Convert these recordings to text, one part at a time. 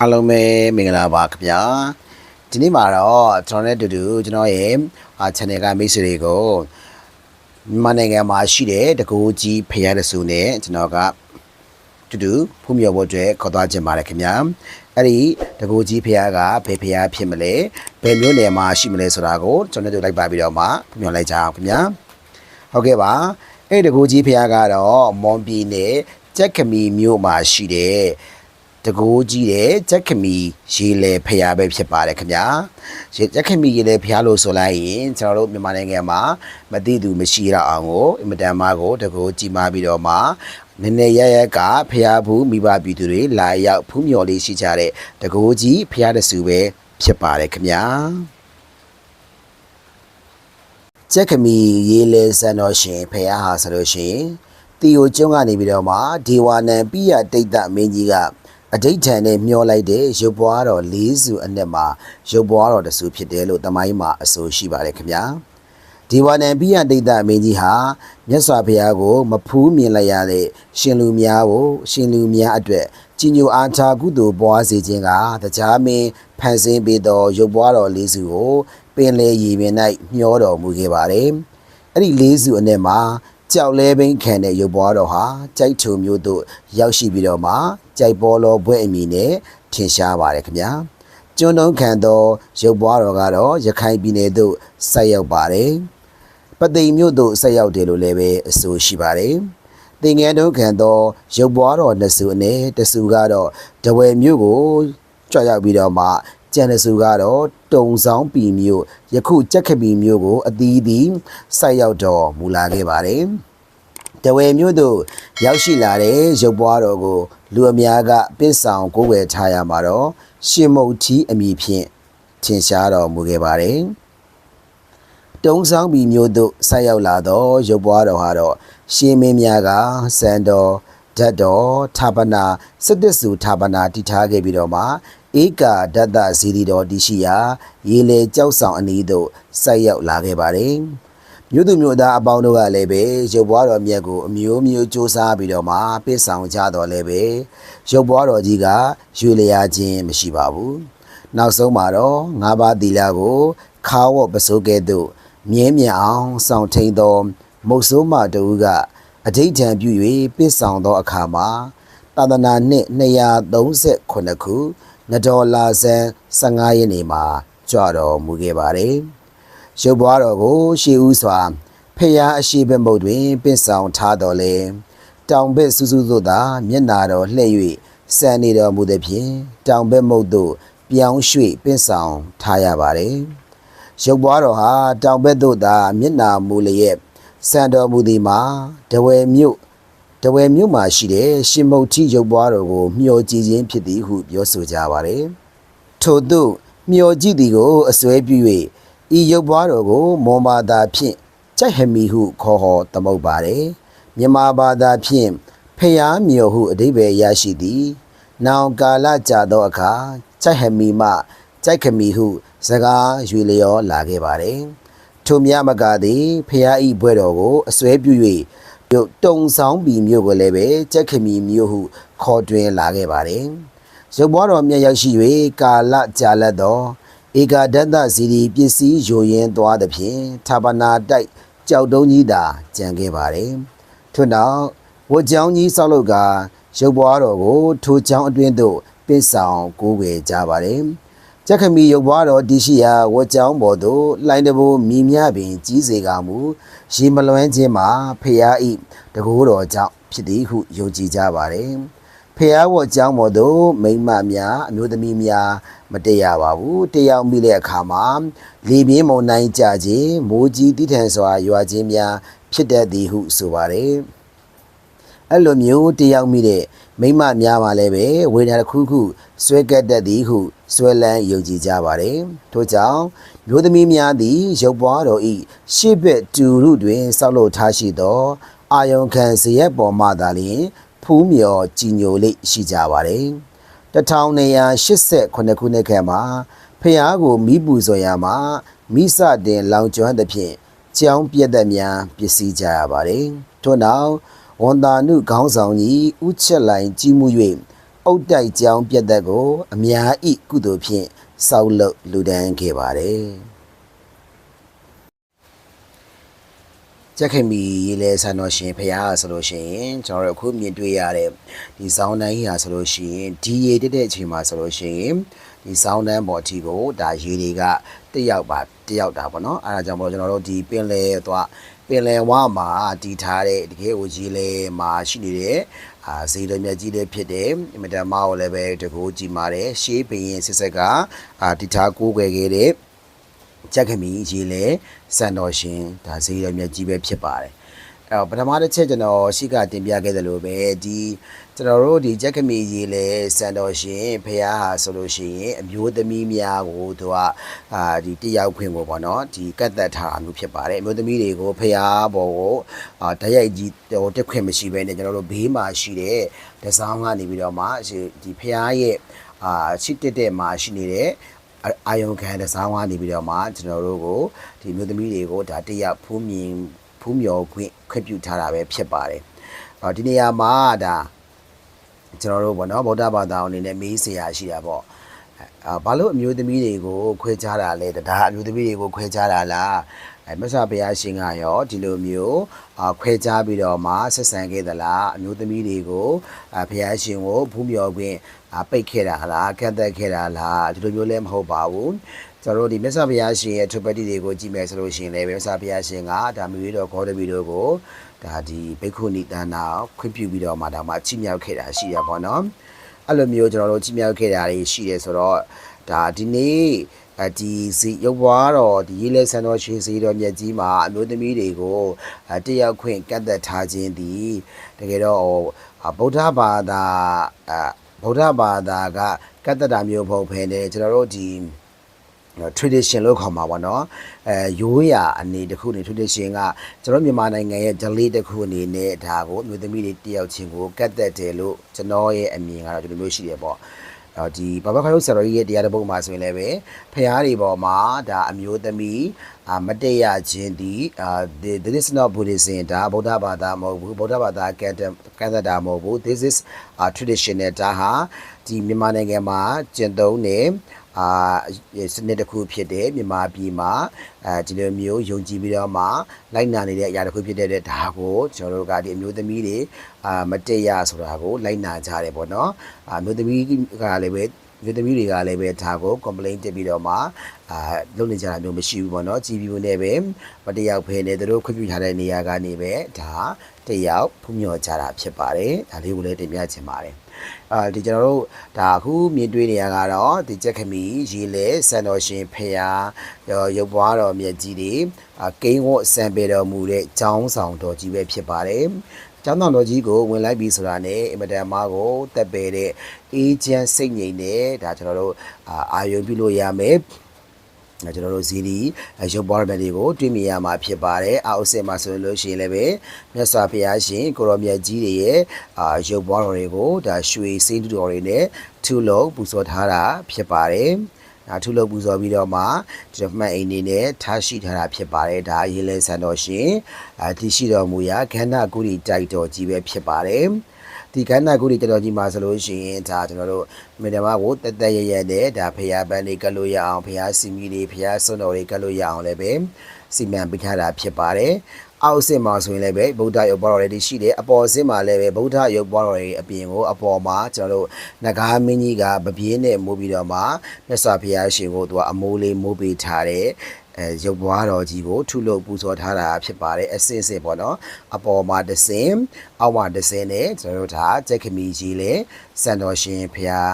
အားလုံးပဲမင်္ဂလာပါခင်ဗျာဒီနေ့မှာတော့ကျွန်တော်နဲ့အတူတူကျွန်တော်ရဲ့အာ channel ကမိတ်ဆွေတွေကိုမြန်မာနိုင်ငံမှာရှိတဲ့တကူကြီးဖရားတဆူနဲ့ကျွန်တော်ကတူတူဖူးမြော်ဖို့အတွက်ခေါ်သွားခြင်းပါတယ်ခင်ဗျာအဲ့ဒီတကူကြီးဖရားကဘယ်ဖရားဖြစ်မလဲဘယ်မျိုးနယ်မှာရှိမလဲဆိုတာကိုကျွန်တော်တို့လိုက်ပါပြီးတော့မှဖူးမြော်လိုက်ကြအောင်ခင်ဗျာဟုတ်ကဲ့ပါအဲ့ဒီတကူကြီးဖရားကတော့မွန်ပြည်နယ်ကြက်ခမီမြို့မှာရှိတဲ့ တကိုးကြီးတဲ့ဂျက်ခမီရေလေဖျားပဲဖြစ်ပါတယ်ခင်ဗျာရေဂျက်ခမီရေလေဖျားလို့ဆိုလိုက်ရင်ကျွန်တော်တို့မြန်မာနိုင်ငံမှာမသိသူမရှိတော့အောင်ကိုအင်မတန်မှကိုတကိုးကြီးမှပြီးတော့မှနည်းနည်းရရက်ကဖျားဘူးမိဘပြည်သူတွေလာရောက်ဖူးမြော်လေးရှိကြတဲ့တကိုးကြီးဖျားတဆူပဲဖြစ်ပါတယ်ခင်ဗျာဂျက်ခမီရေလေစံတော်ရှင်ဖျားဟာဆိုလို့ရှိရင်တီယိုကျွန်းကနေပြီးတော့မှဒေဝနံပိယတိတ်တမင်းကြီးက အဋိဋ္ဌံနဲ့မျောလိုက်တဲ့ရုပ်ပွားတော်၄စုအနက်မှာရုပ်ပွားတော်တစ်စုဖြစ်တယ်လို့တမိုင်းမှာအဆိုရှိပါတယ်ခင်ဗျာဒီဝါနံပိယတိတ်တမင်းကြီးဟာမြတ်စွာဘုရားကို မဖူးမြင်လိုက်ရတဲ့ရှင်လူများကိုရှင်လူများအတွက်ကြီးညိုအားထားကုသိုလ်ပွားစေခြင်းကတရားမင်းဖန်ဆင်းပေးသောရုပ်ပွားတော်၄စုကို ပင်လေရည်ပင်၌မျောတော်မူခဲ့ပါတယ်အဲ့ဒီ၄စုအနက်မှာ ကြောက်လဲဘိန်းခံတဲ့ရုပ်ပွားတော်ဟာကြိုက်ထုံမျိုးတို့ရောက်ရှိပြီးတော့မှကြိုက်ပေါ်လောဘွဲ့အမည်နဲ့ထင်ရှားပါတယ်ခင်ဗျာကျွန်းတုံးခံသောရုပ်ပွားတော်ကတော့ရခိုင်ပြည်နယ်သို့ဆက်ရောက်ပါတယ်ပသိမ်မြို့သို့ဆက်ရောက်တယ်လို့လည်းပဲအဆိုရှိပါတယ်တင်ငယ်တုံးခံသောရုပ်ပွားတော်နှစ်စုအနည်းတစ်စုကတော့တဝယ်မြို့ကိုကြွရောက်ပြီးတော့မှ ကျန်တဲ့စုကတော့တုံဆောင်ပီမြို့ယခုကြက်ခပီမြို့ကိုအသီးသီးဆိုက်ရောက်တော်မူလာခဲ့ပါတယ်။တဝယ်မြို့သို့ရောက်ရှိလာတဲ့ရုပ်ပွားတော်ကိုလူအများကပင့်ဆောင်ကိုယ်ဝယ်ထားရမှာတော့ရှင်မုတ်ထီအမည်ဖြင့်ထင်ရှားတော်မူခဲ့ပါတယ်။တုံဆောင်ပီမြို့သို့ဆိုက်ရောက်လာသောရုပ်ပွားတော်ဟာတော့ရှင်မင်းများကစံတော်ဓာတ်တော်ဌာပနာစစ်တစ်စုဌာပနာတည်ထားခဲ့ပြီးတော့မှ ဧကာဒတ္တဇီရီတော်တရှိရာရေလေကြောက်ဆောင်အနီးသို့ဆိုက်ရောက်လာခဲ့ပါတယ်။မြို့သူမြို့သားအပေါင်းတို့ကလည်းပဲရုပ်ဘွားတော်မြတ်ကိုအမျိုးမျိုးစူးစမ်းပြီးတော့မှပြစ်ဆောင်ကြတော်လည်းပဲရုပ်ဘွားတော်ကြီးကရွေလျာခြင်းမရှိပါဘူး။နောက်ဆုံးမှာတော့ငါးပါးသီလကိုခါဝတ်ပစိုးကဲ့သို့မြဲမြံအောင်ဆောင်ထိန်သောမုတ်ဆိုးမတူကအဋိဋ္ဌံပြု၍ပြစ်ဆောင်သောအခါမှာသာသနာနှစ်238ခု နဒေါ်လာဇန်15ရက်နေ့မှာကြွတော်မူခဲ့ပါတယ်။ရုပ်ဘွားတော်ကို ရှေးဦးစွာဖျားအရှိဘက်မုတ်တွင်ပင့်ဆောင်ထားတော်လဲတောင်ဘက်စူးစူးသို့သာမျက်နာတော်လှည့်၍စံနေတော်မူသည်ဖြင့်တောင်ဘက်မုတ်သို့ပြောင်းရွှေ့ပင့်ဆောင်ထားရပါတယ်။ရုပ်ဘွားတော်ဟာတောင်ဘက်သို့သာမျက်နာမူလျက်စံတော်မူသည်မှာတဝယ်မြို့ တဝယ်မြို့မှာရှိတဲ့ရှင်မုတ်ထီရုပ်ပွားတော်ကိုမျှော်ကြည့်ခြင်းဖြစ်သည်ဟုပြောဆိုကြပါတယ်။ထို့သို့မျှော်ကြည့်သည်ကိုအစွဲပြု၍ဤရုပ်ပွားတော်ကို မောမာသာဖြင့်ကြိုက်ဟမီဟုခေါ်ဟောသမုတ်ပါတယ်။မြန်မာဘာသာဖြင့်ဖျားမျှော်ဟုအဓိပ္ပာယ်ရရှိသည်။နောင်ကာလကြာသောအခါကြိုက်ဟမီမှကြိုက်ခမီဟု စကားရွေလျောလာခဲ့ပါတယ်။ထိုမြမကသည်ဖျားဤဘွဲ့တော်ကိုအစွဲပြု၍ မြို့တုံဆောင်ပီမြို့ကိုလည်းပဲကြက်ခမီမြို့ဟုခေါ်တွင်လာခဲ့ပါတယ်။ရုပ်ဘွားတော်မြတ်ရောက်ရှိ၍ကာလကြာလက်သောဧကာဒတ္တစီရီပစ္စည်းယိုရင်းသွားသည်ဖြင့်ဌာပနာတိုက်ကြောက်တုံးကြီးသာကြံခဲ့ပါတယ်။ထို့နောက်ဝတ်ကြောင်းကြီးဆောက်လုပ်ကရုပ်ဘွားတော်ကိုထိုချောင်းအတွင်းသို့ပင့်ဆောင်ကိုးကွယ်ကြပါတယ်။ ကြက်ခမီရုပ်ဘွားတော်တရှိရာဝတ်ကြောင်းပေါ်သို့လိုင်းတဘိုးမိမြပင်ကြီးစေကမူရေမလွမ်းခြင်းမှာဖျားဤတကိုးတော်ကြောင့်ဖြစ်သည်ဟုယုံကြည်ကြပါတယ်။ဖျားဝတ်ကြောင်းပေါ်သို့မိမများအမျိုးသမီးများမတည့်ရပါဘူး။တယောက်မိတဲ့အခါမှာလေပြင်းမုန်တိုင်းကြခြင်းမိုးကြီးတိထန်စွာရွာခြင်းများဖြစ်တတ်သည်ဟုဆိုပါတယ်။ အဲ့လိုမျိုးတယောက်မိတဲ့မိမများပါလည်းပဲဝေဒနာတစ်ခုခုဆွဲကပ်တတ်သည်ဟုဆွဲလန်းယုံကြည်ကြပါတယ်ထို့ကြောင့်မျိုးသမီးများသည်ရုပ်ပွားတော်ဤရှေ့ဘက်တူရုတွင်ဆောက်လုပ်ထားရှိသောအာယုံခံဇရက်ပေါ်မှသာလျှင်ဖူးမြော်ကြည်ညိုလိရှိကြပါတယ်1989ခုနှစ်ခန့်မှာဖျားကိုမိပူဇော်ရမှာမိစတင်လောင်ကျွမ်းသဖြင့်ကြောင်းပြက်သက်များပစ္စည်းကြရပါတယ်ထို့နောက် ဝန်တာနုခေါင်းဆောင်ကြီးဥချက်လိုင်ကြီးမှု၍အုတ်တိုက်ကြောင်းပြတ်သက်ကို အများဤကုသိုလ်ဖြင့်စောက်လုပ်လူဒန်းခဲ့ပါတယ်ကြက်ခင်မီရေလဲဆန်တော်ရှင်ဖရားဆိုလို့ရှိရင်ကျွန်တော်တို့အခုမြင်တွေ့ရတဲ့ဒီစောင်းတန်းကြီးဟာဆိုလို့ရှိရင်ဒီရေတက်တဲ့အချိန်မှာဆိုလို့ရှိရင်ဒီစောင်းတန်းပေါ်အထိကိုဒါရေတွေကတက်ရောက်ပါတက်ရောက်တာပေါ့နော်အဲဒါကြောင့်မလို့ကျွန်တော်တို့ဒီပင်လယ်သွား ပင်လယ်ဝါမှာတည်ထားတဲ့တကယ်ကိုကြီးလဲမှာရှိနေတဲ့အာဇေတမြတ်ကြီးလေးဖြစ်တယ်အမတန်မကိုလည်းပဲတကူကြည်မာတယ်ရှေးဘရင်စစ်ဆက်ကအာတည်ထားကိုးကွယ်ခဲ့တဲ့ကြက်ခမီရေလဲစံတော်ရှင်ဒါဈေးရမြတ်ကြီးပဲဖြစ်ပါတယ်အဲ့တော့ပထမတစ်ချက်ကျွန်တော်ရှိကတင်ပြခဲ့သလိုပဲဒီ ကျွန်တော်တို့ဒီကြက်ခမီရေလဲစံတော်ရှင်ဖះဟာဆိုလို့ရှိရင်အမျိုးသမီးများကိုသူကအာဒီတယောက်ခွင့်ကိုပေါ့နော်ဒီကတ်သက်ထားအမျိုးဖြစ်ပါတယ်အမျိုးသမီးတွေကိုဖះဘောကိုအာတရိုက်ကြီးဟိုတက်ခွင့်မရှိဘဲနဲ့ကျွန်တော်တို့ဘေးမှာရှိတဲ့ဒဇောင်းကနေပြီးတော့မှဒီဖះရဲ့အာချစ်တက်တဲ့မှာရှိနေတဲ့အာအာယုံခံတဲ့စားဝါးနေပြီးတော့မှကျွန်တော်တို့ကိုဒီမျိုးသမီးတွေကိုဒါတရဖူးမြင်ဖူးမြော်ခွင့်ခွင့်ပြုထားတာပဲဖြစ်ပါတယ်။အော်ဒီနေရာမှာဒါ ကျွန်တော်တို့ပေါ့နော်ဗုဒ္ဓဘာသာအနေနဲ့မေးစရာရှိတာပေါ့။အာဘာလို့အမျိုးသမီးတွေကိုခွဲခြားတာလဲဒါအမျိုးသမီးတွေကိုခွဲခြားတာလားအဲမဆဘုရားရှင်ကရောဒီလိုမျိုးအာခွဲခြားပြီးတော့မှဆက်ဆံခဲ့သလားအမျိုးသမီးတွေကိုအာဘုရားရှင်ကိုဖူးမြော်ခွင့်အာပိတ်ခဲ့တာလားကန့်သက်ခဲ့တာလားဒီလိုမျိုးလည်းမဟုတ်ပါဘူး ကျွန်တော်တို့ဒီမြတ်စွာဘုရားရှင်ရဲ့ထုပတိတွေကိုကြည့်မယ်ဆိုလို့ရှိရင်လည်းမြတ်စွာဘုရားရှင်ကဒါမျိုးတော်ဂေါတမီတို့ကိုဒါဒီဘိက္ခုနီတန်နာခွင့်ပြုပြီးတော့မှဒါမှချိမြောက်ခဲ့တာရှိရပါတော့အဲ့လိုမျိုးကျွန်တော်တို့ချိမြောက်ခဲ့တာတွေရှိတယ်ဆိုတော့ဒါဒီနေ့အဒီစီရုပ်ဘွားတော့ဒီရေးလဲဆန်တော်ရှင်စီတော်မြတ်ကြီးမှာအမျိုးသမီးတွေကိုအတယောက်ခွင့်ကတ်သက်ထားခြင်းဒီတကယ်တော့ဗုဒ္ဓဘာသာအဗုဒ္ဓဘာသာကကတ်သက်တာမျိုးမဟုတ်ဘဲနဲ့ကျွန်တော်တို့ဒီ tradition လို့ခေါ်မှာပေါ့နော်အဲရိုးရာအနေတစ်ခုနေ tradition ကကျွန်တော်မြန်မာနိုင်ငံရဲ့ delay တစ်ခုအနေနဲ့ဒါကိုမျိုးသမီးတွေတယောက်ချင်းကိုကတ်သက်တယ်လို့ကျွန်တော်ရဲ့အမြင်ကတော့ဒီလိုမျိုးရှိတယ်ပေါ့တော့ဒီဘာဘခရုဆရာကြီးရဲ့တရားတစ်ပုဒ်မှာဆိုရင်လည်းပဲဖျားတွေပေါ်မှာဒါအမျိုးသမီးအာမတည့်ရခြင်းဒီအာ this is not buddhism ဒါဗုဒ္ဓဘာသာမဟုတ်ဘူးဗုဒ္ဓဘာသာကံကံတာမဟုတ်ဘူး this is a traditional ဒါဟာဒီမြန်မာနိုင်ငံမှာကျင့်သုံးနေ အာစနစ်တစ်ခုဖြစ်တဲ့မြန်မာပြည်မှာအဲဒီလိုမျိုးယုံကြည်ပြီးတော့မှလိုက်နာနေတဲ့အရာတစ်ခုဖြစ်တဲ့ဒါကိုကျွန်တော်တို့ကဒီအမျိုးသမီးတွေအာမတည့်ရဆိုတာကိုလိုက်နာကြတယ်ပေါ့နော်အာအမျိုးသမီးကလည်းပဲ မျိုးသမီးတွေကလည်းပဲဒါကို complaint တက်ပြီးတော့မှအာလုပ်နေကြတာမျိုးမရှိဘူးပေါ့နော်ကြည်ပြူနဲ့ပဲမတယောက်ဖဲနဲ့သူတို့ခွင့်ပြုထားတဲ့နေရာကနေပဲဒါတယောက်ဖုံမြော်ကြတာဖြစ်ပါတယ်ဒါလေးကိုလည်းတင်ပြချင်ပါတယ်အာဒီကျွန်တော်တို့ဒါအခုမြင်တွေ့နေရကတော့ဒီကြက်ခမီရေလဲစံတော်ရှင်ဖရာရုပ်ပွားတော်မြတ်ကြီးတွေအာကိန်းဝတ်စံပေတော်မူတဲ့ကျောင်းဆောင်တော်ကြီးပဲဖြစ်ပါတယ် ကျောင်းတော်တော်ကြီးကိုဝင်လိုက်ပြီဆိုတာနဲ့အင်မတန်မားကိုတက်ပေတဲ့အေးချမ်းစိတ်ငြိမ်တဲ့ဒါကျွန်တော်တို့အာအာယုံပြုလို့ရမယ်ကျွန်တော်တို့ဇီဒီရုပ်ပွားရမယ်တွေကိုတွေ့မြင်ရမှာဖြစ်ပါတယ်အောက်စစ်မှာဆိုလို့ရှိရင်လည်းပဲမြတ်စွာဘုရားရှင်ကိုရောမြတ်ကြီးတွေရဲ့အာရုပ်ပွားတော်တွေကိုဒါရွှေစိမ့်တူတော်တွေနဲ့ထုလုံးပူဇော်ထားတာဖြစ်ပါတယ် ဒါထုလုပ်ပူဇော်ပြီးတော့မှဒီမှတ်အိမ်နေနဲ့ထားရှိထားတာဖြစ်ပါတယ်ဒါရေလဲဆန်တော်ရှင်အတရှိတော်မူရာခန္ဓာကုရီတိုက်တော်ကြီးပဲဖြစ်ပါတယ်ဒီကန္နာကုရီတော်ကြီးမှာဆိုလို့ရှိရင်ဒါကျွန်တော်တို့မြေတမကိုတက်တက်ရရနဲ့ဒါဖရာပန်းလေးကတ်လို့ရအောင်ဖရာစီမီလေးဖရာစွန်တော်လေးကတ်လို့ရအောင်လည်းပဲစီမံပေးထားတာဖြစ်ပါတယ် အောက်စစ်မှာဆိုရင်လည်းပဲဗုဒ္ဓရုပ်ပွားတော်တွေရှိတယ်အပေါ်စစ်မှာလည်းပဲဗုဒ္ဓရုပ်ပွားတော်တွေအပြင်ကိုအပေါ်မှာကျွန်တော်တို့နဂါမင်းကြီးကပပြင်းနဲ့မိုးပြီးတော့မှမြတ်စွာဘုရားရှင်ကိုသူကအမိုးလေးမိုးပေးထားတဲ့အဲရုပ်ဘွားတော်ကြီးကိုထုလို့ပူဇော်ထားတာဖြစ်ပါတယ်အစင်စင်ပေါ့နော်အပေါ်မှာတစ်စင်အောက်မှာတစ်စင်နဲ့ကျွန်တော်တို့ဒါကြက်ခမီကြီးလေစံတော်ရှင်ဖျား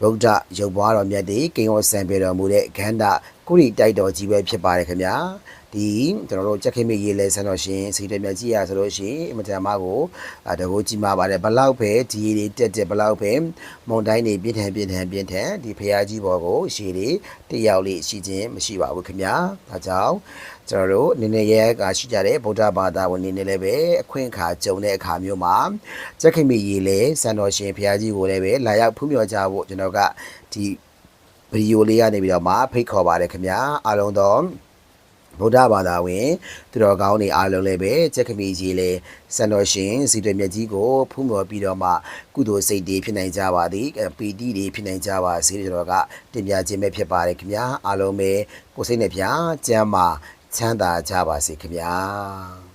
ဗုဒ္ဓရုပ်ဘွားတော်မြတ်တွေကိန်းဝဆံပေတော်မူတဲ့ခန္ဓာကုရီတိုက်တော်ကြီးပဲဖြစ်ပါတယ်ခင်ဗျာ ဒီကျွန်တော်တို့ကြက်ခိမိရေးလဲဆန်းတော့ရှင်စီတမြတ်ကြီးရဆိုလို့ရှိရင်အမတန်မကိုတကိုကြီးမာပါတယ်ဘလောက်ပဲဒီရေတွေတက်တက်ဘလောက်ပဲမုန်တိုင်းတွေပြင်းထန်ပြင်းထန်ပြင်းထန်ဒီဖရာကြီးဘောကိုရှည်တွေတယောက်လေးရှိခြင်းမရှိပါဘူးခင်ဗျာဒါကြောင့်ကျွန်တော်တို့နည်းနည်းရဲကရှိကြတဲ့ဗုဒ္ဓဘာသာဝင်နေနေလည်းပဲအခွင့်အခါကြုံတဲ့အခါမျိုးမှာကြက်ခိမိရေးလဲဆန်းတော်ရှင်ဖရာကြီးကိုလည်းပဲလာရောက်ဖူးမြော်ကြဖို့ကျွန်တော်ကဒီဗီဒီယိုလေးကနေပြီးတော့မှဖိတ်ခေါ်ပါတယ်ခင်ဗျာအားလုံးတော့ ဗုဒ္ဓဘာသာဝင်သူတော်ကောင်းတွေအားလုံးလည်းပဲကြက်ခမီကြီးလေစံတော်ရှင်စီတွင်မြတ်ကြီးကိုဖူးမော်ပြီးတော့မှကုသိုလ်စိတ်တွေဖြစ်နိုင်ကြပါသည်အဲပီတိတွေဖြစ်နိုင်ကြပါစေကျွန်တော်ကတင်ပြခြင်းပဲဖြစ်ပါတယ်ခင်ဗျာအားလုံးပဲကိုယ်စိတ်နဲ့ဗျာကျမ်းမာချမ်းသာကြပါစေခင်ဗျာ